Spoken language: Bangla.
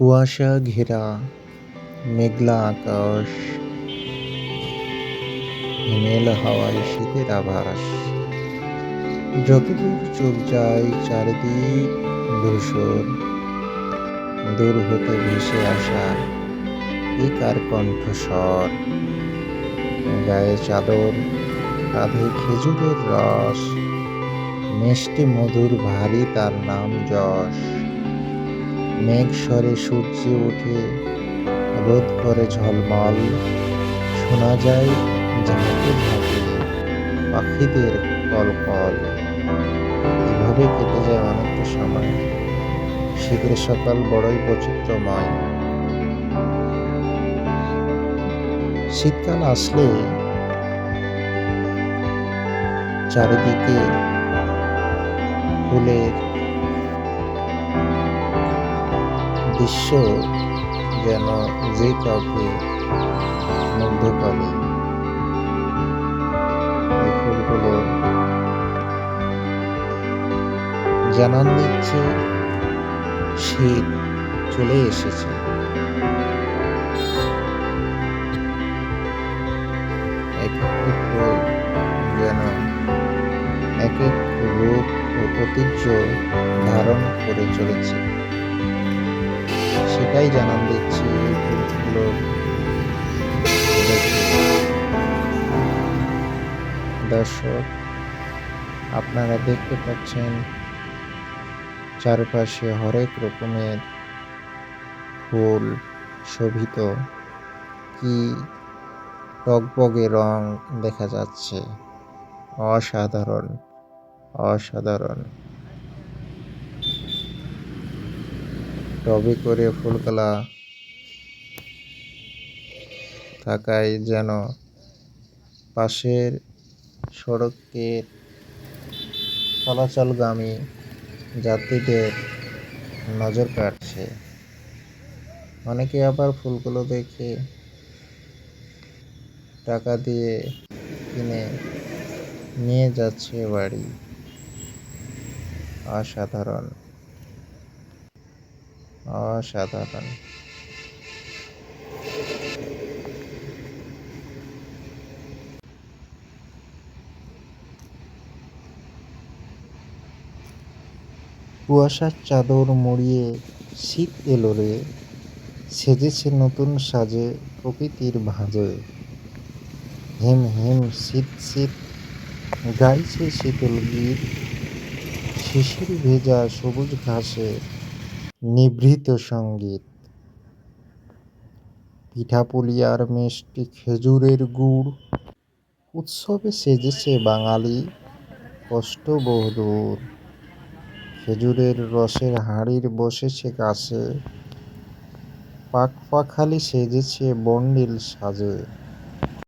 কুয়াশা ঘেরা মেঘলা আকাশ, হিমেল হাওয়ায় শীতের আভাস। যতদূর চোখ যায় চারিদিক ধূসর, দূর হতে ভেসে আসা এই কার কণ্ঠস্বর। গায়ে চাদর, কাঁধে খেজুরের রস, মিষ্টি মধুর ভারী তার নাম যশ। মেঘ স্বরে সূর্য ওঠে, রোদ করে ঝলমল। শোনা যায় ঝাঁকে ঝাঁকে পাখিদের কলকল। এভাবে কেটে যায় অনেকটা সময়। শীতের সকাল বড়ই বৈচিত্র্যময়। শীতকাল আসলে চারিদিকে ফুলের দৃশ্য যেন যে কাউকে মুগ্ধ করে। ফুলগুলো জানান দিচ্ছে, শীত চলে এসেছে। এক যেন এক এক রূপ ও ঐতিহ্য ধারণ করে চলেছে। সেটাই জানান দিচ্ছি। দর্শক, আপনারা দেখতে পাচ্ছেন চারপাশে হরেক রকমের ফুল শোভিত। কি টগবগে রং দেখা যাচ্ছে। অসাধারণ অসাধারণ। টবে করে ফুলকলা থাকায় যেন পাশের সড়কের চলাচলগামী যাত্রীদের নজর কাটছে। অনেকে আবার ফুলগুলো দেখে টাকা দিয়ে কিনে নিয়ে যাচ্ছে বাড়ি। অসাধারণ। অসাধারণ। কুয়াশার চাদর মুড়িয়ে শীত এলো রে, সেজেছে নতুন সাজে প্রকৃতির ভাঁজে। হিম হিম শীত শীত, গাইছে শীতল গীত, শিশির ভেজা সবুজ ঘাসে নিভৃত সংগীত। পিঠাপুলি আর মিষ্টি খেজুরের গুড়। উৎসবে সেজেছে বাঙালি কষ্ট বহুদূর খেজুরের রসের হাঁড়ির বসেছে কাছে। পাক পাখালি সেজেছে বন্ডিল সাজে।